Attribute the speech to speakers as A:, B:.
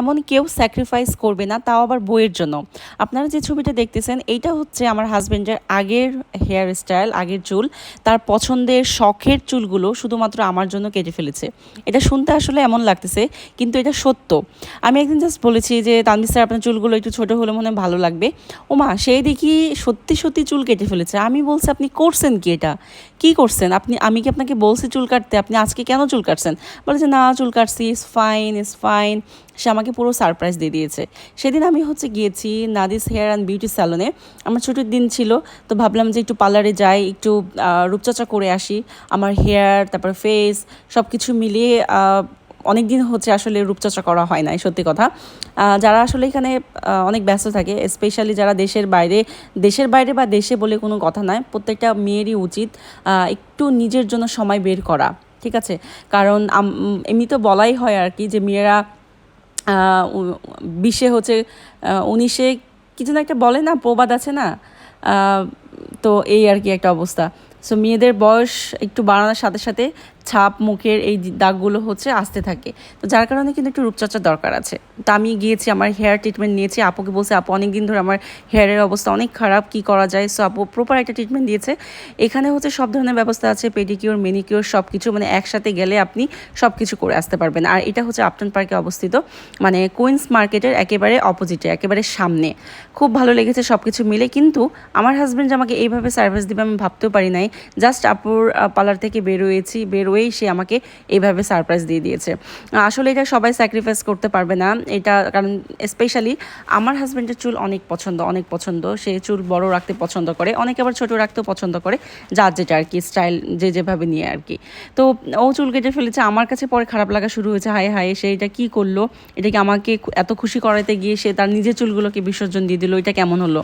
A: এমন কেউ স্যাক্রিফাইস করবে না, তাও আবার বইয়ের জন্য। আপনারা যে ছবিটা দেখতেছেন, এইটা হচ্ছে আমার হাজব্যান্ডের আগের হেয়ার স্টাইল আগের চুল। তার পছন্দের শখের চুলগুলো শুধুমাত্র আমার জন্য কেটে ফেলেছে। এটা শুনতে আসলে এমন লাগতেছে, কিন্তু এটা সত্য। আমি একদিন জাস্ট বলেছি যে তানবির স্যার, আপনার চুলগুলো একটু ছোটো হলে মনে হয় ভালো লাগবে। ওমা সেই দেখি সত্যি সত্যি চুল কেটে ফেলেছে। আমি বলছি, আপনি করছেন কি এটা? কি করছেন? আপনি, আমি কি আপনাকে বলছি চুল কাটতে? আপনি আজকে কেন চুল কাটছেন? বলেছে না, চুল কাটছি ইস ফাইন ইস ফাইন সে আমাকে পুরো সারপ্রাইজ দিয়ে দিয়েছে। সেদিন আমি হচ্ছে গিয়েছি নাদিস হেয়ার অ্যান্ড বিউটি স্যালনে আমার ছুটির দিন ছিল, তো ভাবলাম যে একটু পার্লারে যাই, একটু রূপচর্চা করে আসি। আমার হেয়ার তারপর ফেস সব কিছু মিলিয়ে অনেক দিন হচ্ছে আসলে রূপচর্চা করা হয় নাই, সত্যি কথা। যারা আসলে এখানে অনেক ব্যস্ত থাকে স্পেশালি যারা দেশের বাইরে দেশের বাইরে বা দেশে বলে কোনো কথা নয়, প্রত্যেকটা মেয়েরই উচিত একটু নিজের জন্য সময় বের করা, ঠিক আছে? কারণ এমনি তো বলাই হয় আর কি যে মেয়েরা বিশে হচ্ছে উনিশে কিছু না একটা বলে না, প্রবাদ আছে না? তো এই আর কি একটা অবস্থা। সো মেয়েদের বয়স একটু বাড়ানোর সাথে সাথে ছাপ, মুখের এই দাগগুলো হচ্ছে আসতে থাকে। তো যার কারণে কিন্তু একটু রূপচর্চার দরকার আছে। তো আমি গিয়েছি, আমার হেয়ার ট্রিটমেন্ট নিয়েছি। আপুকে বলছে, আপু অনেক দিন ধরে আমার হেয়ারের অবস্থা অনেক খারাপ, কি করা যায়? সো আপু প্রপার একটা ট্রিটমেন্ট দিয়েছে। এখানে হচ্ছে সব ধরনের ব্যবস্থা আছে পেডিকিউর মেনিকিউর সব কিছু মানে একসাথে গেলে আপনি সব কিছু করে আসতে পারবেন। আর এটা হচ্ছে আপটন পার্কে অবস্থিত। মানে কুইন্স মার্কেটের একেবারে অপোজিটে একেবারে সামনে। খুব ভালো লেগেছে সব কিছু মিলে। কিন্তু আমার হাজব্যান্ড আমাকে এইভাবে সার্ভিস দিবে আমি ভাবতেও পারি নাই। জাস্ট আপুর পার্লার থেকে বেরোয়েছি বেরোয়েই সে আমাকে এইভাবে সারপ্রাইজ দিয়ে দিয়েছে। আসলে এটা সবাই স্যাক্রিফাইস করতে পারবে না। এটা কারণ স্পেশালি আমার হাজব্যান্ডের চুল অনেক পছন্দ অনেক পছন্দ। সে চুল বড় রাখতে পছন্দ করে, অনেকে আবার ছোট রাখতেও পছন্দ করে, যার যেটা আর কি স্টাইল যে যেভাবে নিয়ে আর কি। তো ও চুল কেটে ফেলেছে, আমার কাছে পরে খারাপ লাগা শুরু হয়েছে, হায় হায়, সে এটা কী করল? এটা কি আমাকে এত খুশি করাতে গিয়ে সে তার নিজের চুলগুলোকে বিসর্জন দিয়ে দিল? এটা কেমন হলো?